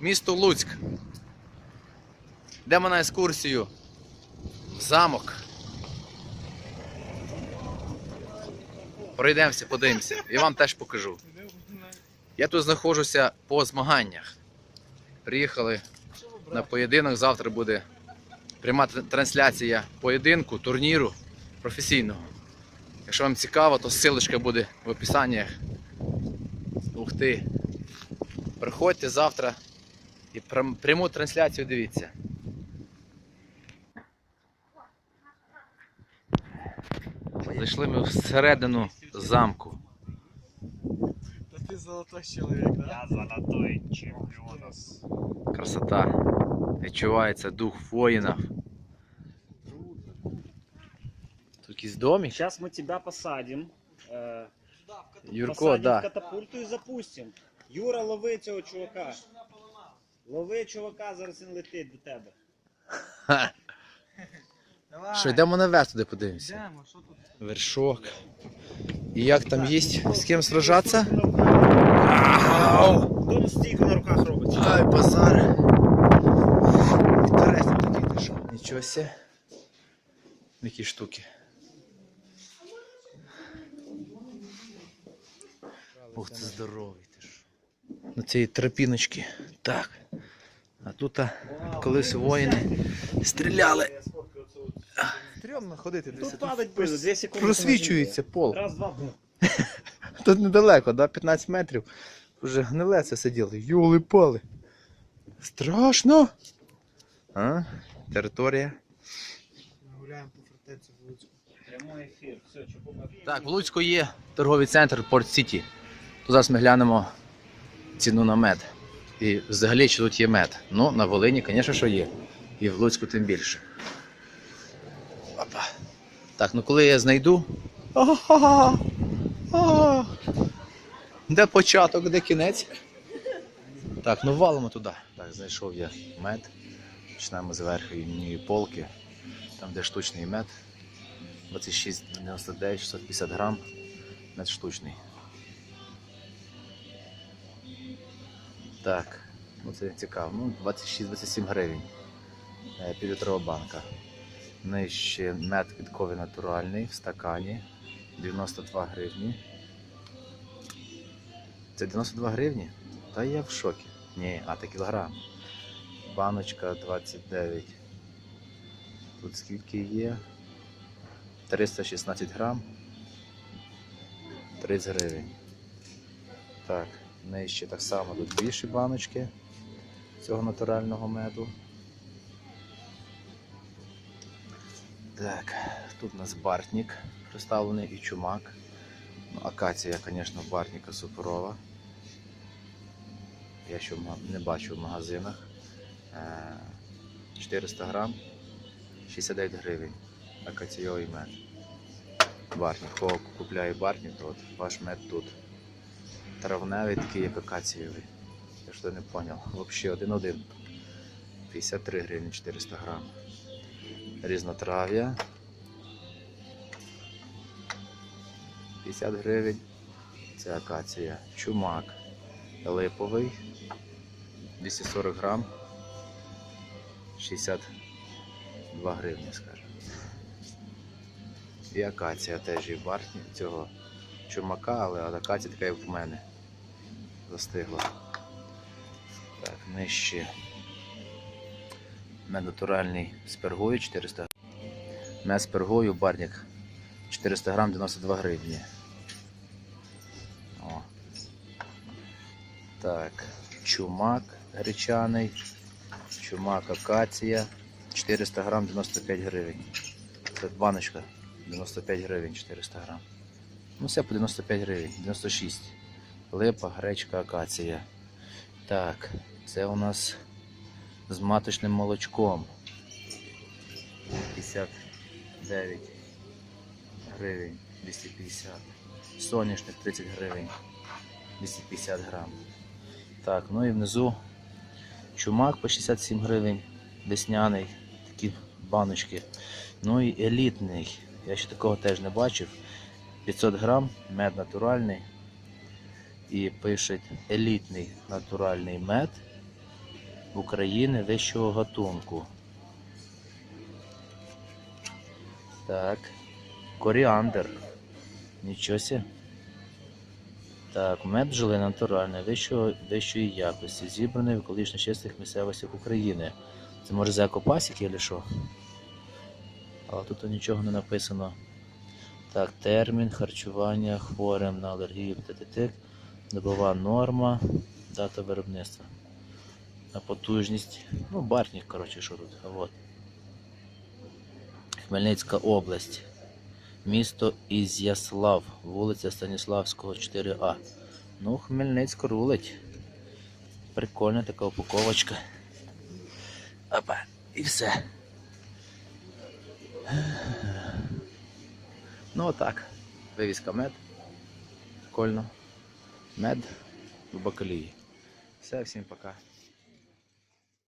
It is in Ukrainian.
місто Луцьк. Йдемо на екскурсію в замок. Пройдемося, подивимося. І вам теж покажу. Я тут знаходжуся по змаганнях. Приїхали на поєдинок. Завтра буде пряма трансляція поєдинку, турніру професійного. Якщо вам цікаво, то ссылочка буде в описанні. Ух ти! Приходьте завтра і прям- пряму трансляцію дивіться. Зайшли ми всередину замку. Да ты золотой человек, да? Я золотой чемпионос. Красота. Відчувається дух воїнів. Тут якийсь домик. Сейчас мы тебя посадим. э, Юрко, посадим в да. катапульту і запустим. Юра, лови цього чувака. Лови чувака, зараз він летить до тебе. Ха. Давай. Що, йдемо наверх туди подивимося. Йдемо, що тут? Вершок. І як там є? З ким сражатися? Хто стійку на руках робить? Ай, базар. Там такий ти що? Нічого сє. Які штуки. Ух ти здоровий ти ж. На цієї тропіночки. Так. Тут колись воїни стріляли. Стрьомно ходити Тут падать було, 2 секунди. Просвічується пол. Раз, два, бум. Тут недалеко, да? 15 метрів. Вже гниле це сиділи. Юли пали. Страшно. А? Територія. Гуляємо по фортеці в Луцьку. Прямой ефір. Все. Так, в Луцьку є торговий центр Порт Сіті. Тут зараз ми глянемо ціну на мед. І взагалі, чи тут є мед. Ну, на Волині, звісно, що є. І в Луцьку тим більше. Опа. Так, ну коли я знайду. Ага. Ага. Де початок, де кінець? Так, ну валимо туди. Так, знайшов я мед. Починаємо з верхньої полки. Там, де штучний мед. 26,99, 650 грам. Мед штучний. Так, ну це цікаво. Ну, 26-27 гривень. Е, Півлітрова банка. Нижче мед квітковий натуральний в стакані. 92 гривні. Це 92 гривні? Та я в шокі. Ні, а це кілограм. Баночка 29. Тут скільки є? 316 грам. 30 гривень. Так, нижче так само тут більші баночки цього натурального меду. Так, тут у нас бартник представлений і чумак. Ну, акація, звісно, бартника суперова. Я ще не бачу в магазинах. Е, 400 грам, 69 гривень. Акаційовий мед. Барник. Кого купляє барник, то от ваш мед тут. Травневий такий, як акацієвий. Я що не зрозумів. Взагалі один-один. 53 гривні 400 грам. Різнотрав'я. 50 гривень. Це акація. Чумак. Липовий. 240 грам. 62 гривні, скажімо. І акація теж є в бархні цього чумака, але акація така, як в мене. Застигла. Так, нижче. Мед натуральний з пергою 400 Мед з пергою барник 400 грам 92 гривні. О. Так, чумак гречаний, чумак акація 400 грам 95 гривень. Це баночка 95 гривень 400 грам. Ну все по 95 гривень, 96. Липа, гречка, акація. Так, це у нас з маточним молочком. 59 гривень, 250. Соняшник 30 гривень, 250 грам. Так, ну і внизу чумак по 67 гривень, весняний, такі баночки. Ну і елітний. Я ще такого теж не бачив. 500 грам, мед натуральний. І пишуть елітний натуральний мед України вищого гатунку. Так. Коріандр. Нічого сі. Так, мед бджоли натуральний, вищого, вищої якості, зібраний в екологічно чистих місцевостях України. Це може за екопасіки чи що? Але тут нічого не написано. Так, термін харчування хворим на алергію птитик, добова норма, дата виробництва. На потужність. Ну, барник, коротше, що тут. От. Хмельницька область. Місто Ізяслав, вулиця Станіславського, 4А. Ну, Хмельницько рулить. Прикольна така упаковочка. Опа, і все. Ну отак. Вивіска мед. Прикольно. Мед в бакалії. Все, всім пока.